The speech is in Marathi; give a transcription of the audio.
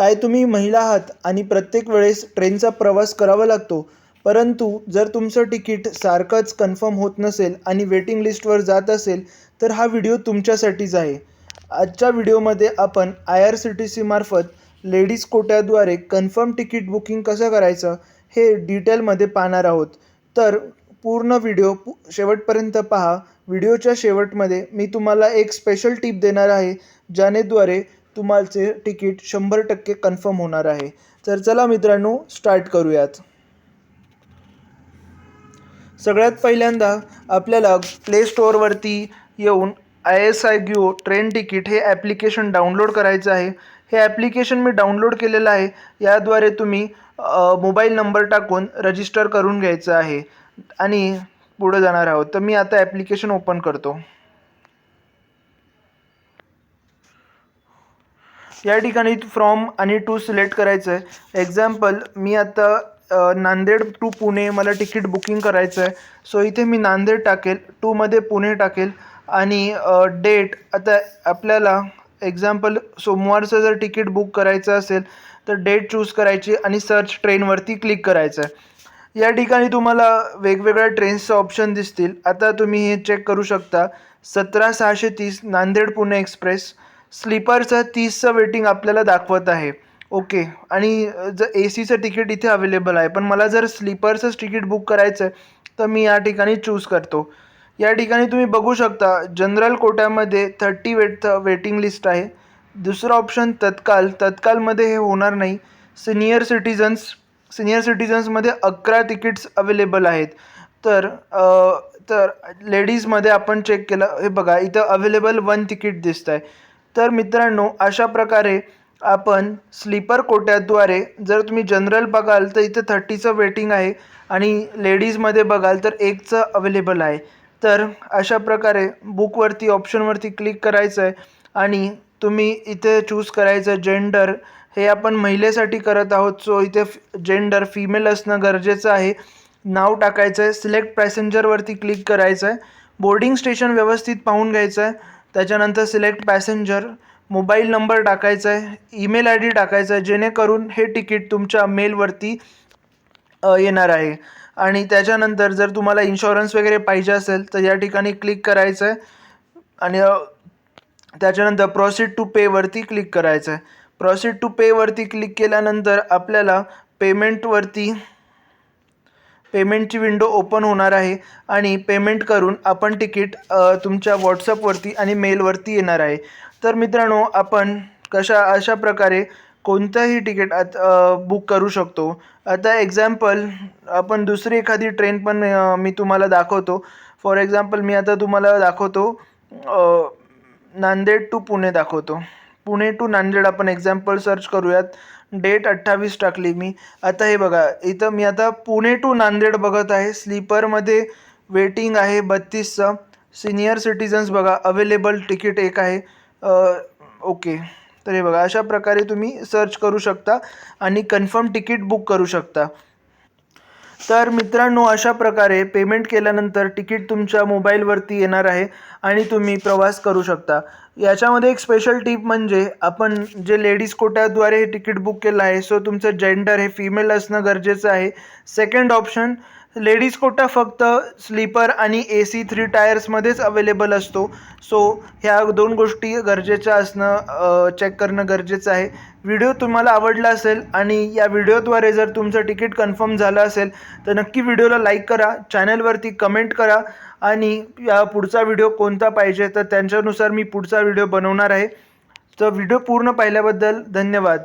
काय तुम्ही महिला आहात आणि प्रत्येक वेळेस ट्रेनचा प्रवास करावा लागतो. परंतु जर तुमचं तिकीट सारखंच कन्फर्म होत नसेल आणि वेटिंग लिस्टवर जात असेल तर हा व्हिडिओ तुमच्यासाठीच आहे. आजच्या व्हिडिओमध्ये आपण आय आर सी टी सीमार्फत लेडीज कोट्याद्वारे कन्फर्म तिकीट बुकिंग कसं करायचं हे डिटेलमध्ये पाहणार आहोत. तर पूर्ण व्हिडिओ पु शेवटपर्यंत पहा. व्हिडिओच्या शेवटमध्ये मी तुम्हाला एक स्पेशल टिप देणार आहे ज्यानेद्वारे तुम्हाचे तिकीट शंभर टक्के कन्फर्म होणार आहे. तर चला मित्रांनो स्टार्ट करूयात. सगळ्यात पहिल्यांदा आपल्याला प्ले स्टोअरवरती येऊन ixigo train ticket हे ॲप्लिकेशन डाउनलोड करायचं आहे. हे ॲप्लिकेशन मी डाउनलोड केलेलं आहे. याद्वारे तुम्ही मोबाईल नंबर टाकून रजिस्टर करून घ्यायचं आहे. आणि पुढे जाणार आहोत. तर मी आता ॲप्लिकेशन ओपन करतो. या ठिकाणी फ्रॉम आणि टू सिलेक्ट करायचं आहे एक्झाम्पल मी आता नांदेड टू पुणे मला तिकीट बुकिंग करायचं आहे सो इथे मी नांदेड टाकेल टूमध्ये पुणे टाकेल. आणि डेट आता आपल्याला एक्झाम्पल सोमवारचं जर तिकीट बुक करायचं असेल तर डेट चूज करायची आणि सर्च ट्रेनवरती क्लिक करायचं आहे या ठिकाणी तुम्हाला वेगवेगळ्या ट्रेन्सचं ऑप्शन दिसतील. आता तुम्ही हे चेक करू शकता. सतरा सहाशे तीस नांदेड पुणे एक्सप्रेस स्लीपरचं तीसचं वेटिंग आपल्याला दाखवत आहे. ओके. आणि जर ए सीचं तिकीट इथे अवेलेबल आहे पण मला जर स्लीपरचंच तिकीट बुक करायचं आहे तर मी या ठिकाणी चूज करतो. या ठिकाणी तुम्ही बघू शकता जनरल कोट्यामध्ये थर्टी वेट वेटिंग लिस्ट आहे. दुसरं ऑप्शन तत्काल. तत्कालमध्ये हे होणार नाही. सिनियर सिटीजन्स सिनियर सिटीजन्समध्ये अकरा तिकीट्स अवेलेबल आहेत. तर तर लेडीजमध्ये आपण चेक केलं हे बघा इथं अवेलेबल वन तिकीट दिसत आहे तर मित्रांनो अशा प्रकारे आपण स्लीपर कोट्याद्वारे जर तुम्ही जनरल बघाल तर इथं थर्टीचं वेटिंग आहे आणि लेडीजमध्ये बघाल तर एकचं अवेलेबल आहे. तर अशा प्रकारे बुकवरती ऑप्शनवरती क्लिक करायचं आहे आणि तुम्ही इथे चूज करायचं जेंडर हे आपण महिलेसाठी करत आहोत सो इथे जेंडर फिमेल असणं गरजेचं आहे. नाव टाकायचं आहे सिलेक्ट पॅसेंजरवरती क्लिक करायचं आहे. बोर्डिंग स्टेशन व्यवस्थित पाहून घ्यायचं आहे. त्याच्यानंतर सिलेक्ट पॅसेंजर मोबाईल नंबर टाकायचा आहे ईमेल आय डी टाकायचा आहे जेणेकरून हे तिकीट तुमच्या मेलवरती येणार आहे. आणि त्याच्यानंतर जर तुम्हाला इन्शुरन्स वगैरे पाहिजे असेल तर या ठिकाणी क्लिक करायचं आहे. आणि त्याच्यानंतर प्रोसीड टू पेवरती क्लिक करायचं आहे. प्रोसीड टू पेवरती क्लिक केल्यानंतर आपल्याला पेमेंटवरती पेमेंटची विंडो ओपन होणार आहे आणि पेमेंट करून आपण तिकीट तुमच्या व्हॉट्सअपवरती आणि मेलवरती येणार आहे. तर मित्रांनो आपण कशा अशा प्रकारे कोणतंही तिकीट आता बुक करू शकतो. आता एक्झाम्पल आपण दुसरी एखादी ट्रेन पण मी तुम्हाला दाखवतो. फॉर एक्झाम्पल मी आता तुम्हाला दाखवतो नांदेड टू पुणे दाखवतो. पुणे टू नांदेड आपण एक्झाम्पल सर्च करूयात. डेट अठ्ठावीस टाकली मी. आता हे बघा इथं मी आता पुणे टू नांदेड बघत आहे. स्लीपरमध्ये वेटिंग आहे बत्तीसचं. सिनियर सिटीजन्स बघा अवेलेबल तिकीट एक आहे. ओके तर हे बघा अशा प्रकारे तुम्ही सर्च करू शकता आणि कन्फर्म तिकीट बुक करू शकता. तर मित्रांनो अशा प्रकारे पेमेंट केल्यानंतर तिकीट तुमच्या मोबाईलवरती येणार आहे आणि तुम्ही प्रवास करू शकता. याच्यामध्ये एक स्पेशल टीप म्हणजे आपण जे लेडीज कोट्याद्वारे हे तिकीट बुक केलं आहे सो तुमचं जेंडर हे फिमेल असणं गरजेचं आहे. सेकंड ऑप्शन लेडीज कोटा फक्त स्लीपर आणि ए सी थ्री टायर्समध्येच अवेलेबल असतो. सो ह्या दोन गोष्टी गरजेच्या असणं चेक करणं गरजेचं आहे. व्हिडिओ तुम्हाला आवडला असेल आणि या व्हिडिओद्वारे जर तुमचं तिकीट कन्फर्म झालं असेल तर नक्की व्हिडिओला लाईक करा चॅनलवरती कमेंट करा आणि या पुढचा व्हिडिओ कोणता पाहिजे तर त्यांच्यानुसार मी पुढचा व्हिडिओ बनवणार आहे. तर व्हिडिओ पूर्ण पाहिल्याबद्दल धन्यवाद.